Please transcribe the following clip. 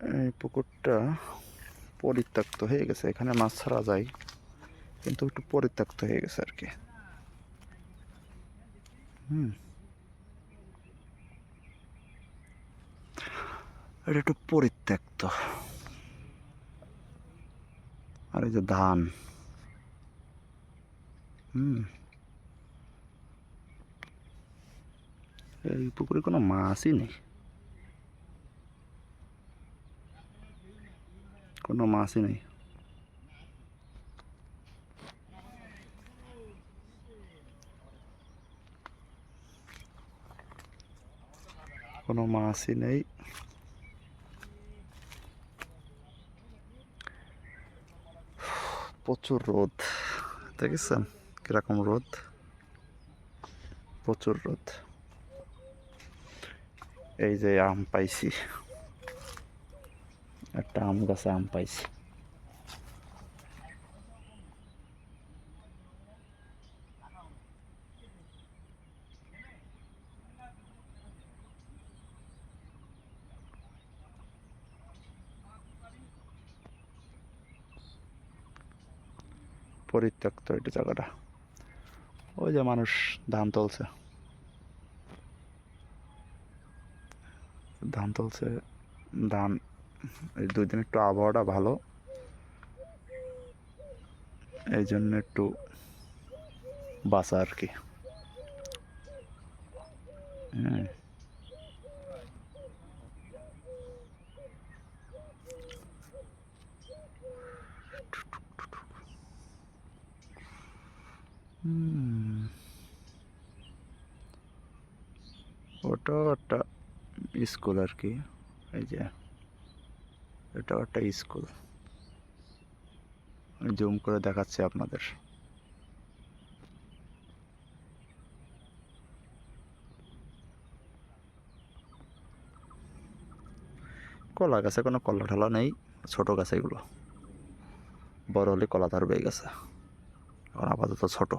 এই পুকুরটা পরিত্যক্ত হয়ে গেছে। এখানে মাছ ছাড়া যায়, কিন্তু একটু পরিত্যক্ত হয়ে গেছে আর কি। হুম। এটা একটু পরিত্যক্ত। আর এই যে ধান। হুম। এই পুকুরে কোনো মাছই নেই। কোনো মাছই নেই। কোনো মাছই নেই। প্রচুর রোদ, দেখেছেন? কীরকম রোদ? প্রচুর রোদ। এই যে আম পাইছি। একটা আম গাছে আম পাইছি। পরিত্যক্ত এটা জায়গাটা। ওই যে মানুষ ধান তুলছে। ধান তুলছে, ধান দুই দিন একটু আবহাওয়াটা ভালো। এই জন্য একটু বাঁচা আর কি। হুম। ওটাও একটা স্কুল আর কি, এই যে। এটাও একটা স্কুল। জুম করে দেখাচ্ছি আপনাদের। কলা গাছে কোনো কলা ঠালা নেই, ছোট গাছ এগুলো। বড় হলে কলা ধরবে এই গাছে। এখন আপাতত ছোট।